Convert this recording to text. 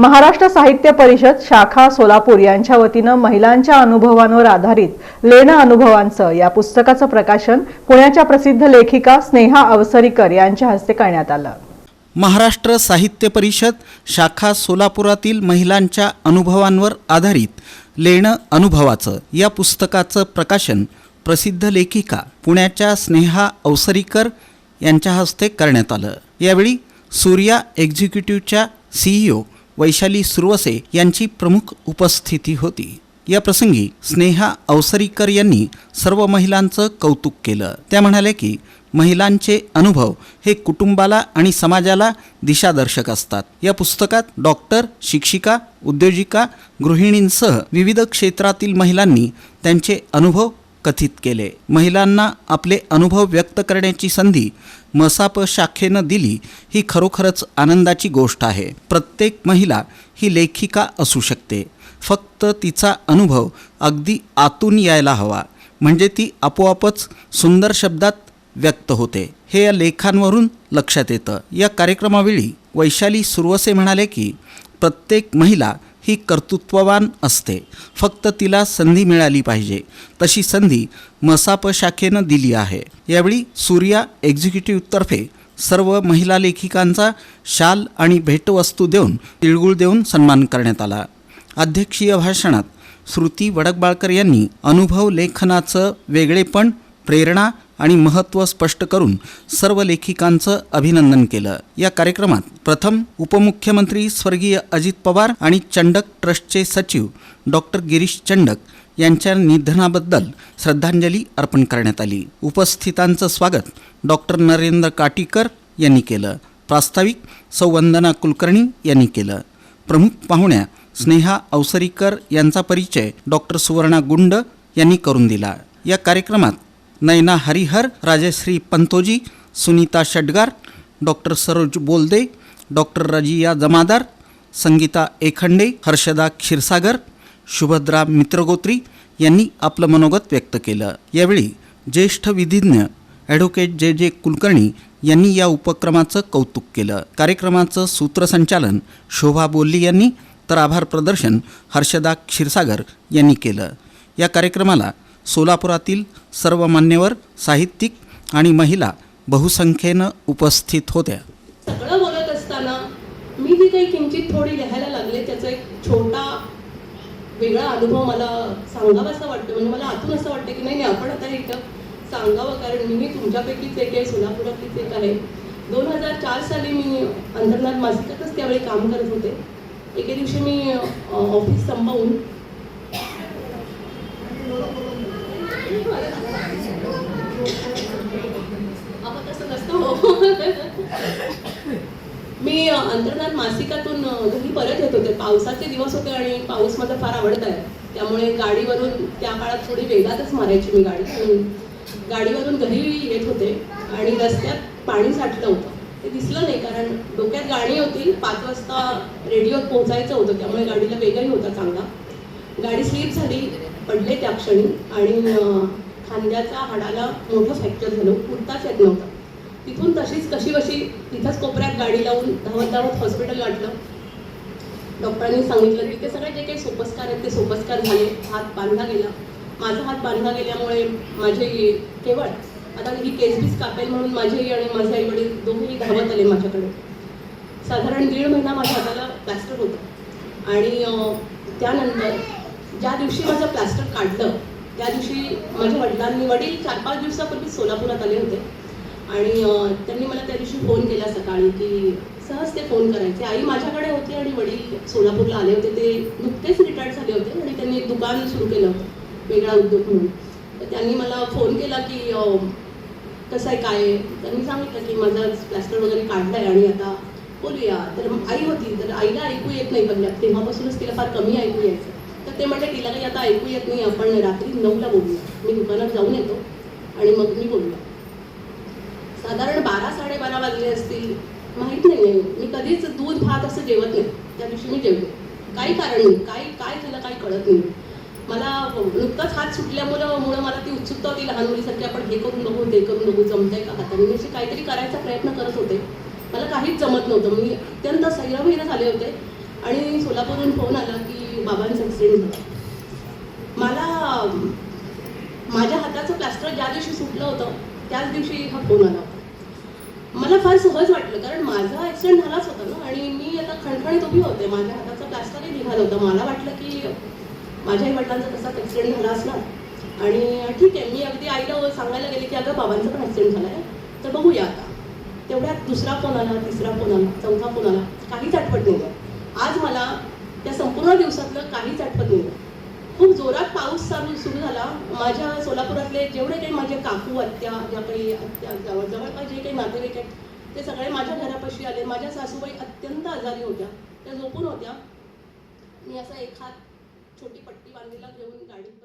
महाराष्ट्र साहित्य परिषद शाखा सोलापूर यांच्या वतीनं महिलांच्या अनुभवांवर आधारित लेणं अनुभवांचं या पुस्तकाचं प्रकाशन पुण्याच्या प्रसिद्ध लेखिका स्नेहा अवसरीकर यांच्या हस्ते करण्यात आलं. महाराष्ट्र साहित्य परिषद शाखा सोलापुरातील महिलांच्या अनुभवांवर आधारित लेणं अनुभवाचं या पुस्तकाचं प्रकाशन प्रसिद्ध लेखिका पुण्याच्या स्नेहा अवसरीकर यांच्या हस्ते करण्यात आलं. यावेळी सूर्या एक्झिक्युटिव्हच्या सीईओ वैशाली सुरवसे यांची प्रमुख उपस्थिती होती. या प्रसंगी स्नेहा अवसरीकर यांनी सर्व महिलांचं कौतुक केलं. त्या म्हणाल्या की महिलांचे अनुभव हे कुटुंबाला आणि समाजाला दिशादर्शक असतात. या पुस्तकात डॉक्टर शिक्षिका उद्योजिका गृहिणींसह विविध क्षेत्रातील महिलांनी त्यांचे अनुभव कथित केले. महिलांना आपले अनुभव व्यक्त करण्याची संधी मसाप शाखेनं दिली ही खरोखरच आनंदाची गोष्ट आहे. प्रत्येक महिला ही लेखिका असू शकते. फक्त तिचा अनुभव अगदी आतून यायला हवा. म्हणजे ती आपोआपच सुंदर शब्दात व्यक्त होते. हे या लेखांवरून लक्षात येतं. या कार्यक्रमावेळी वैशाली सुरवसे म्हणाले की प्रत्येक महिला ही कर्तृत्ववान असते. फक्त तिला संधी मिळाली पाहिजे. तशी संधी मसाप शाखेनं दिली आहे. यावेळी सूर्या एक्झिक्युटिव्हतर्फे सर्व महिला लेखिकांचा शाल आणि भेटवस्तू देऊन तिळगुळ देऊन सन्मान करण्यात आला. अध्यक्षीय भाषणात श्रुती वडकबाळकर यांनी अनुभव लेखनाचं वेगळेपण प्रेरणा आणि महत्त्व स्पष्ट करून सर्व लेखिकांचं अभिनंदन केलं. या कार्यक्रमात प्रथम उपमुख्यमंत्री स्वर्गीय अजित पवार आणि चंडक ट्रस्टचे सचिव डॉक्टर गिरीश चंडक यांच्या निधनाबद्दल श्रद्धांजली अर्पण करण्यात आली. उपस्थितांचं स्वागत डॉक्टर नरेंद्र काटीकर यांनी केलं. प्रास्ताविक सौवंदना कुलकर्णी यांनी केलं. प्रमुख पाहुण्या स्नेहा अवसरीकर यांचा परिचय डॉक्टर सुवर्णा गुंड यांनी करून दिला. या कार्यक्रमात नयना हरिहर राजश्री पंतोजी सुनीता शटगार डॉक्टर सरोज बोलदे डॉक्टर रजिया जमादार संगीता एखंडे हर्षदा क्षीरसागर शुभद्रा मित्रगोत्री यांनी आपलं मनोगत व्यक्त केलं. यावेळी ज्येष्ठ विधिज्ञ ॲडव्होकेट जे जे कुलकर्णी यांनी या उपक्रमाचं कौतुक केलं. कार्यक्रमाचं सूत्रसंचालन शोभा बोल्ली यांनी तर आभार प्रदर्शन हर्षदा क्षीरसागर यांनी केलं. या कार्यक्रमाला सोलापुरातील सर्व मान्यवर साहित्यिक आणि महिला बहुसंख्येनं उपस्थित होत्या. सगळं बोलत असताना मी ती काही किंचित थोडी लिहायला लागले त्याचा एक छोटा वेगळा अनुभव मला सांगावा असं वाटतं. म्हणजे मला आतून असं वाटतं की नाही नाही आपण आता हे इथं सांगावं कारण मी तुमच्यापैकीच एक आहे सोलापुरातलीच एक आहे. दोन हजार चार साली मी अंतर्नाथ मासिकातच त्यावेळी काम करत होते. एके दिवशी मी ऑफिस संपवून आपण तसं नसतो मी अंतर्नाथ मासिकातून घरी परत येत होते. पावसाचे दिवस होते आणि पाऊस मला फार आवडत आहे. त्यामुळे गाडीवरून त्या काळात थोडी वेगातच मारायची मी गाडी. गाडीवरून घरी येत होते आणि रस्त्यात पाणी साठलं होतं. ते दिसलं नाही कारण डोक्यात गाडी होती. पाच वाजता रेडिओत पोहोचायचं होतं. त्यामुळे गाडीला वेगही होता चांगला. गाडी स्लिप झाली पडले त्या क्षणी आणि खांद्याच्या हाडाला मोठं फ्रॅक्चर झालं. उठताच येत नव्हता. तिथून तशीच कशी बशी तिथंच कोपऱ्यात गाडी लावून धावत धावत हॉस्पिटल गाठलं डॉक्टरांनी सांगितलं की ते सगळे जे काही सोपस्कार आहेत ते सोपस्कार झाले. हात बांधला गेला. माझा हात बांधला गेल्यामुळे माझे केवळ आता ही केसबीस कापेल म्हणून माझे आणि माझे आई वडील दोघेही धावत आले माझ्याकडे. साधारण दीड महिना माझ्या हाताला प्लॅस्टर होतं. आणि त्यानंतर ज्या दिवशी माझं प्लॅस्टर काढलं त्या दिवशी माझ्या वडिलांनी वडील चार पाच दिवसापूर्वी सोलापुरात आले होते. आणि त्यांनी मला त्या दिवशी फोन केला सकाळी की सहज ते फोन करायचे. आई माझ्याकडे होती आणि वडील सोलापूरला आले होते. ते नुकतेच रिटायर्ड झाले होते आणि त्यांनी एक दुकान सुरू केलं होतं वेगळा उद्योग म्हणून. तर त्यांनी मला फोन केला की कसं आहे काय त्यांनी सांगितलं की माझं प्लॅस्टर वगैरे काढलं आहे आणि आता बोलूया. तर आई होती. तर आईला ऐकू येत नाही पहिल्या तेव्हापासूनच तिला फार कमी ऐकू यायचं. ते म्हटले तिला काही आता ऐकू येत नाही आपण रात्री नऊला बोलूया. मी दुकानात जाऊन येतो आणि मग मी बोलूया साधारण बारा साडेबारा वाजले असतील. माहीत नाही मी कधीच दूध भात असं जेवत नाही. त्या दिवशी मी जेवले. काही कारण नाही. काही काय झालं काही कळत नाही. मला नुकताच हात सुटल्यामुळं मला ती उत्सुकता होती लहान मुलीसारखी आपण हे करून बघू ते करून बघू जमतंय का हाताने. मी अशी काहीतरी करायचा प्रयत्न करत होते. मला काहीच जमत नव्हतं. मी अत्यंत सैरभैर झाले होते. आणि सोलापूरहून फोन आला की बाबांचा ॲक्सिडेंट झाला मला माझ्या हाताचं प्लास्टर ज्या दिवशी सुटलं होतं त्याच दिवशी हा फोन आला होता. मला फार सहज वाटलं कारण माझा ॲक्सिडेंट झालाच होता ना आणि मी आता खणखणीत उभी होते. माझ्या हाताचं प्लास्टरही निघालं होतं. मला वाटलं की माझ्याही वडिलांचा तसाच ॲक्सिडेंट झाला असणार. आणि ठीक आहे मी अगदी आईला सांगायला गेले की अगं बाबांचा पण ॲक्सिडेंट झाला आहे तर बघूया आता. तेवढ्यात दुसरा फोन आला तिसरा फोन आला चौथा फोन आला. काहीच आठवत नाही आज मला त्या दिवसातलं काहीच आठवत नाही. खूप जोरात पाऊस चालू सुरू झाला. माझ्या सोलापुरातले जेवढे काही माझे काकू आत्या ज्या काही आत्या जवळ जवळपास जे काही नातेवाईक आहेत ते सगळे माझ्या घरापाशी आले. माझ्या सासूबाई अत्यंत आजारी होत्या. त्या झोपून होत्या. मी असा एक हात छोटी पट्टी बांधलेला घेऊन गाडीत